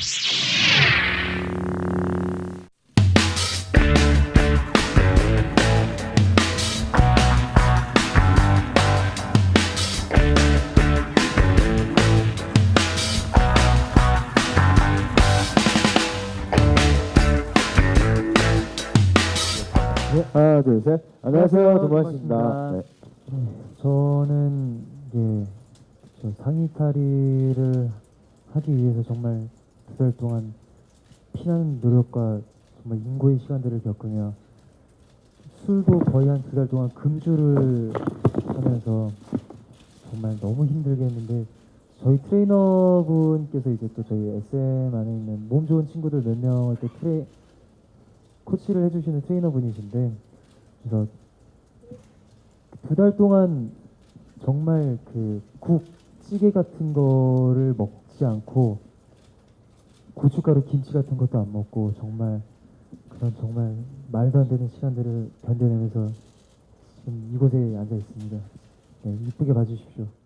네, 하나, 둘, 셋. 안녕하세요, 안녕하세요, 도마씨입니다. 도마씨입니다. 네. 저는 이제 저 상의 탈의를 하기 위해서 정말 두달 동안 피나는 노력과 정말 인고의 시간들을 겪으며 술도 거의 한 두 달 동안 금주를 하면서 정말 너무 힘들게 했는데 저희 트레이너분께서 이제 또 저희 SM 안에 있는 몸 좋은 친구들 몇 명을 또 트레 코치를 해주시는 트레이너분이신데 그래서 두 달 동안 정말 그 국, 찌개 같은 거를 먹지 않고 고춧가루 김치 같은 것도 안 먹고 정말 그런 정말 말도 안 되는 시간들을 견뎌내면서 지금 이곳에 앉아 있습니다. 네, 이쁘게 봐주십시오.